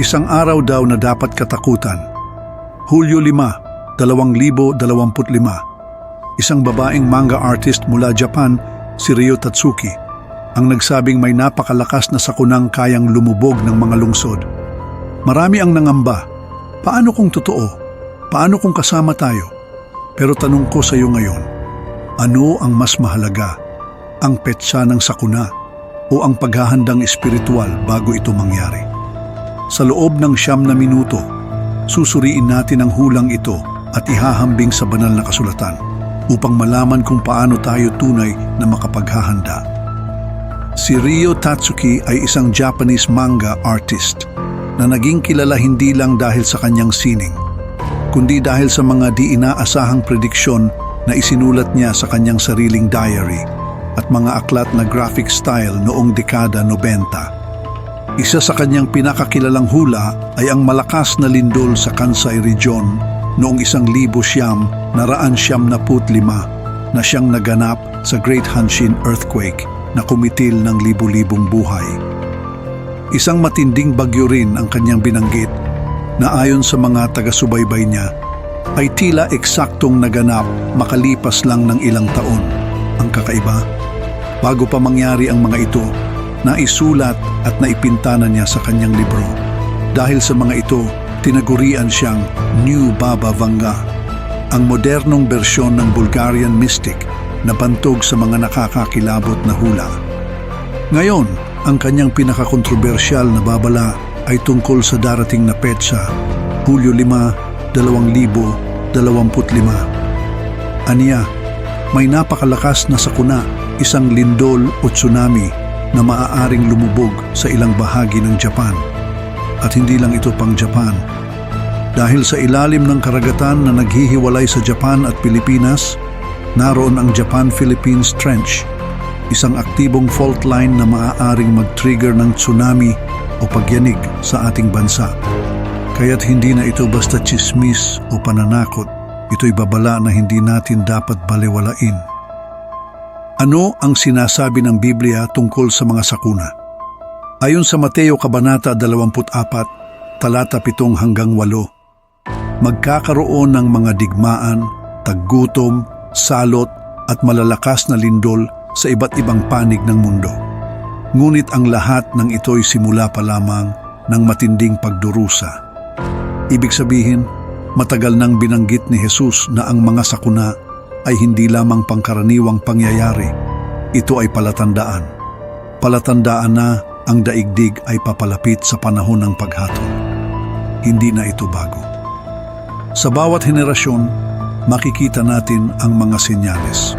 Isang araw daw na dapat katakutan. Hulyo 5, 2025. Isang babaeng manga artist mula Japan, si Ryo Tatsuki, ang nagsabing may napakalakas na sakunang kayang lumubog ng mga lungsod. Marami ang nangamba. Paano kung totoo? Paano kung kasama tayo? Pero tanong ko sa iyo ngayon, ano ang mas mahalaga? Ang petsa ng sakuna o ang paghahandang espiritual bago ito mangyari? Sa loob ng siyam na minuto, susuriin natin ang hulang ito at ihahambing sa banal na kasulatan upang malaman kung paano tayo tunay na makapaghahanda. Si Ryo Tatsuki ay isang Japanese manga artist na naging kilala hindi lang dahil sa kanyang sining, kundi dahil sa mga di inaasahang prediksyon na isinulat niya sa kanyang sariling diary at mga aklat na graphic style noong dekada 90. Isa sa kanyang pinakakilalang hula ay ang malakas na lindol sa Kansai Region noong isang libo siyam naraan siyam na put lima na siyang naganap sa Great Hanshin Earthquake na kumitil ng libu-libong buhay. Isang matinding bagyo rin ang kanyang binanggit na ayon sa mga taga-subaybay niya ay tila eksaktong naganap makalipas lang ng ilang taon. Ang kakaiba, bago pa mangyari ang mga ito, naisulat at naipintana niya sa kanyang libro. Dahil sa mga ito, tinagurian siyang New Baba Vanga, ang modernong bersyon ng Bulgarian mystic na bantog sa mga nakakakilabot na hula. Ngayon, ang kanyang pinakakontrobersyal na babala ay tungkol sa darating na petsa, Hulyo 5, 2025. Aniya, may napakalakas na sakuna, isang lindol o tsunami na maaaring lumubog sa ilang bahagi ng Japan. At hindi lang ito pang Japan. Dahil sa ilalim ng karagatan na naghihiwalay sa Japan at Pilipinas, naroon ang Japan-Philippines Trench, isang aktibong fault line na maaaring mag-trigger ng tsunami o pagyanig sa ating bansa. Kaya't hindi na ito basta chismis o pananakot, ito'y babala na hindi natin dapat baliwalain. Ano ang sinasabi ng Biblia tungkol sa mga sakuna? Ayon sa Mateo Kabanata 24, talata 7 hanggang 8, magkakaroon ng mga digmaan, taggutom, salot at malalakas na lindol sa iba't ibang panig ng mundo. Ngunit ang lahat ng ito'y simula pa lamang ng matinding pagdurusa. Ibig sabihin, matagal nang binanggit ni Jesus na ang mga sakuna ay hindi lamang pangkaraniwang pangyayari. Ito ay palatandaan. Palatandaan na ang daigdig ay papalapit sa panahon ng paghatol. Hindi na ito bago. Sa bawat henerasyon, makikita natin ang mga senyales.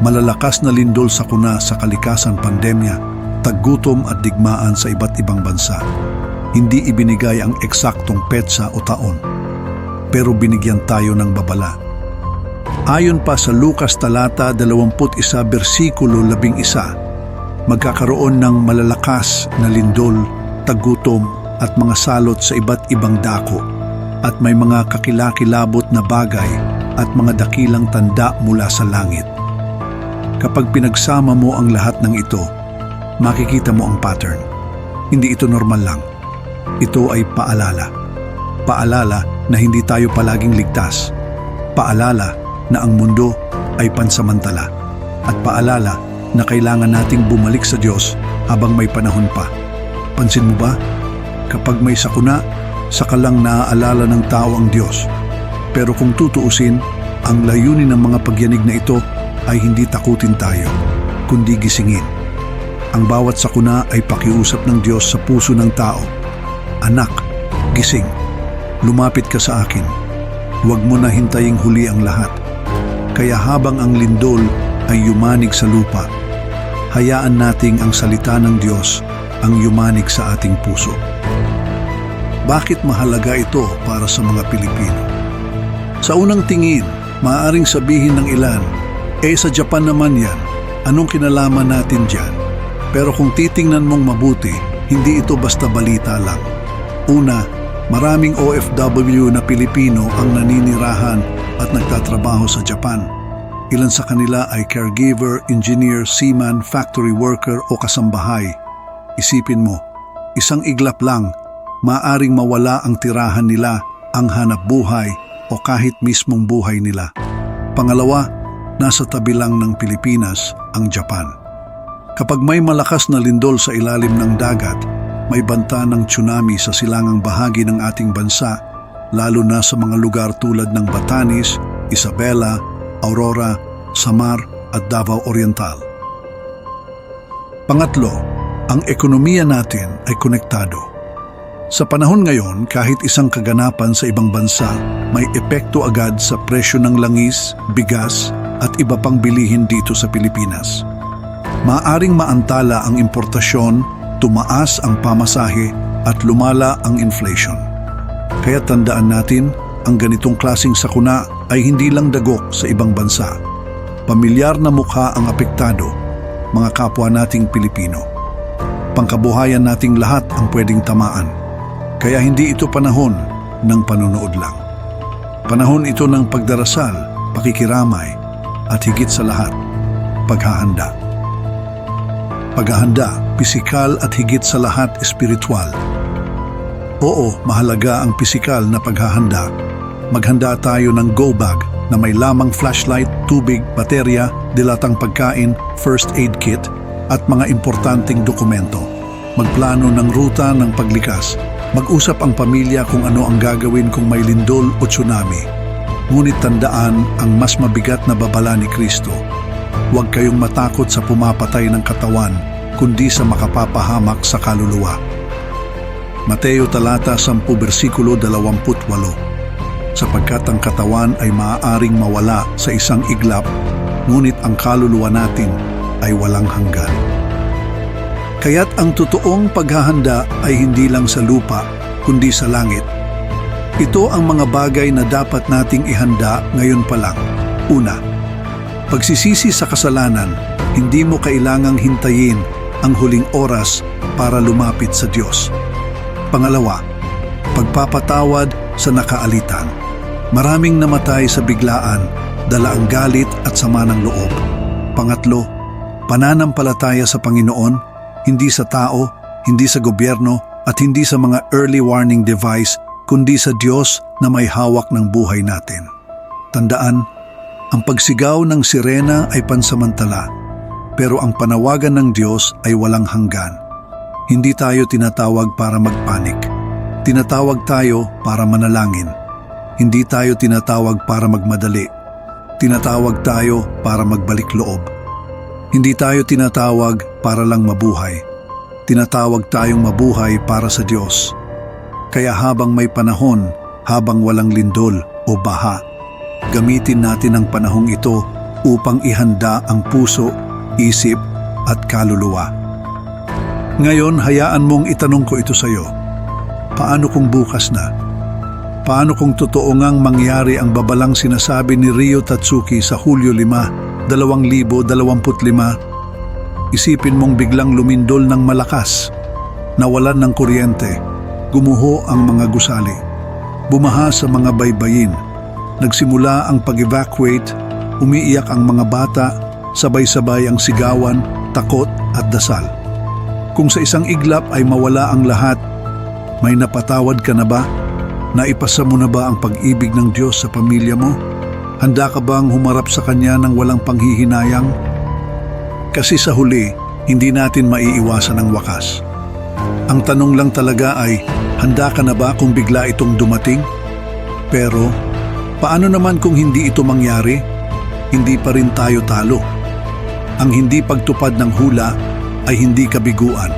Malalakas na lindol sa kuna sa kalikasan pandemya, taggutom at digmaan sa iba't ibang bansa. Hindi ibinigay ang eksaktong petsa o taon, pero binigyan tayo ng babala. Ayon pa sa Lucas talata 21 bersikulo 11, magkakaroon ng malalakas na lindol, taggutom at mga salot sa iba't ibang dako at may mga kakilakilabot na bagay at mga dakilang tanda mula sa langit. Kapag pinagsama mo ang lahat ng ito, makikita mo ang pattern. Hindi ito normal lang. Ito ay paalala. Paalala na hindi tayo palaging ligtas. Paalala na ang mundo ay pansamantala. At paalala na kailangan nating bumalik sa Diyos habang may panahon pa. Pansin mo ba? Kapag may sakuna, saka lang naaalala ng tao ang Diyos. Pero kung tutuusin, ang layunin ng mga pagyanig na ito ay hindi takutin tayo, kundi gisingin. Ang bawat sakuna ay pakiusap ng Diyos sa puso ng tao. Anak, gising. Lumapit ka sa akin. Huwag mo na hintaying huli ang lahat. Kaya habang ang lindol ay yumanig sa lupa, hayaan nating ang salita ng Diyos ang yumanig sa ating puso. Bakit mahalaga ito para sa mga Pilipino? Sa unang tingin, maaaring sabihin ng ilan, eh sa Japan naman yan, anong kinalaman natin dyan? Pero kung titingnan mong mabuti, hindi ito basta balita lang. Una, maraming OFW na Pilipino ang naninirahan at nagtatrabaho sa Japan. Ilan sa kanila ay caregiver, engineer, seaman, factory worker o kasambahay. Isipin mo, isang iglap lang, maaring mawala ang tirahan nila, ang hanap buhay o kahit mismong buhay nila. Pangalawa, nasa tabi lang ng Pilipinas ang Japan. Kapag may malakas na lindol sa ilalim ng dagat, may banta ng tsunami sa silangang bahagi ng ating bansa, lalo na sa mga lugar tulad ng Batanes, Isabela, Aurora, Samar at Davao Oriental. Pangatlo, ang ekonomiya natin ay konektado. Sa panahon ngayon, kahit isang kaganapan sa ibang bansa, may epekto agad sa presyo ng langis, bigas at iba pang bilihin dito sa Pilipinas. Maaring maantala ang importasyon, tumaas ang pamasahe at lumala ang inflation. Kaya tandaan natin, ang ganitong klasing sakuna ay hindi lang dagok sa ibang bansa. Pamilyar na mukha ang apektado, mga kapwa nating Pilipino. Pangkabuhayan nating lahat ang pwedeng tamaan. Kaya hindi ito panahon ng panunood lang. Panahon ito ng pagdarasal, pakikiramay, at higit sa lahat, paghahanda. Paghahanda, pisikal at higit sa lahat espiritual. Oo, mahalaga ang pisikal na paghahanda. Maghanda tayo ng go bag na may lamang flashlight, tubig, baterya, dilatang pagkain, first aid kit, at mga importanteng dokumento. Magplano ng ruta ng paglikas. Mag-usap ang pamilya kung ano ang gagawin kung may lindol o tsunami. Ngunit tandaan ang mas mabigat na babala ni Kristo. Huwag kayong matakot sa pumapatay ng katawan, kundi sa makapapahamak sa kaluluwa. Mateo talata 10 bersikulo 28 Sapagkat ang katawan ay maaaring mawala sa isang iglap, ngunit ang kaluluwa natin ay walang hanggan. Kaya't ang totoong paghahanda ay hindi lang sa lupa, kundi sa langit. Ito ang mga bagay na dapat nating ihanda ngayon pa lang. Una, pagsisisi sa kasalanan, hindi mo kailangang hintayin ang huling oras para lumapit sa Diyos. Pangalawa, pagpapatawad sa nakaalitan. Maraming namatay sa biglaan, dala ang galit at sama ng loob. Pangatlo, pananampalataya sa Panginoon, hindi sa tao, hindi sa gobyerno at hindi sa mga early warning device, kundi sa Diyos na may hawak ng buhay natin. Tandaan, ang pagsigaw ng sirena ay pansamantala, pero ang panawagan ng Diyos ay walang hanggan. Hindi tayo tinatawag para magpanik. Tinatawag tayo para manalangin. Hindi tayo tinatawag para magmadali. Tinatawag tayo para magbalik loob. Hindi tayo tinatawag para lang mabuhay. Tinatawag tayong mabuhay para sa Diyos. Kaya habang may panahon, habang walang lindol o baha, gamitin natin ang panahong ito upang ihanda ang puso, isip at kaluluwa. Ngayon, hayaan mong itanong ko ito sa iyo. Paano kung bukas na? Paano kung totoo ngang mangyari ang babalang sinasabi ni Rio Tatsuki sa Hulyo 5, 2025? Isipin mong biglang lumindol ng malakas, nawalan ng kuryente, gumuho ang mga gusali, bumaha sa mga baybayin, nagsimula ang pag-evacuate, umiiyak ang mga bata, sabay-sabay ang sigawan, takot at dasal. Kung sa isang iglap ay mawala ang lahat, may napatawad ka na ba? Naipasa mo na ba ang pag-ibig ng Diyos sa pamilya mo? Handa ka bang humarap sa Kanya ng walang panghihinayang? Kasi sa huli, hindi natin maiiwasan ang wakas. Ang tanong lang talaga ay, handa ka na ba kung bigla itong dumating? Pero, paano naman kung hindi ito mangyari? Hindi pa rin tayo talo. Ang hindi pagtupad ng hula ay hindi kabiguan.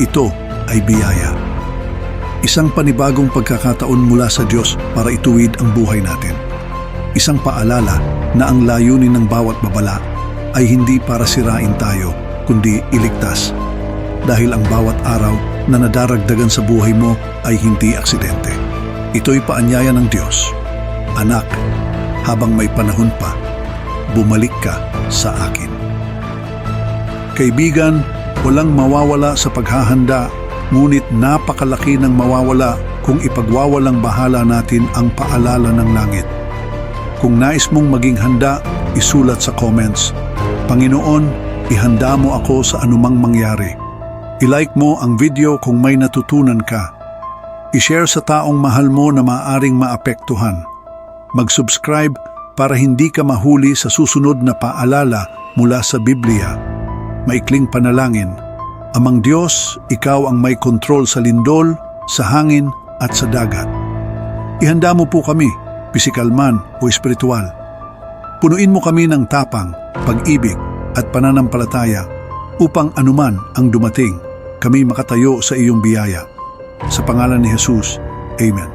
Ito ay biyaya. Isang panibagong pagkakataon mula sa Diyos para ituwid ang buhay natin. Isang paalala na ang layunin ng bawat babala ay hindi para sirain tayo, kundi iligtas. Dahil ang bawat araw na nadaragdagan sa buhay mo ay hindi aksidente. Ito'y paanyaya ng Diyos. Anak, habang may panahon pa, bumalik ka sa akin. Kaibigan, walang mawawala sa paghahanda ngunit napakalaki ng mawawala kung ipagwawalang bahala natin ang paalala ng langit. Kung nais mong maging handa, isulat sa comments. Panginoon, ihanda mo ako sa anumang mangyari. I-like mo ang video kung may natutunan ka. I-share sa taong mahal mo na maaring maapektuhan. Mag-subscribe para hindi ka mahuli sa susunod na paalala mula sa Biblia. Maikling panalangin. Amang Diyos, Ikaw ang may kontrol sa lindol, sa hangin at sa dagat. Ihanda mo po kami, pisikal man o espiritual. Punuin mo kami ng tapang, pag-ibig at pananampalataya upang anuman ang dumating, kami makatayo sa iyong biyaya. Sa pangalan ni Jesus, Amen.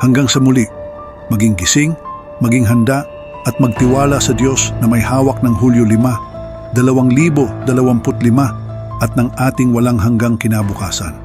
Hanggang sa muli, maging gising, maging handa at magtiwala sa Diyos na may hawak ng Hulyo 5, 2025 at ng ating walang hanggang kinabukasan.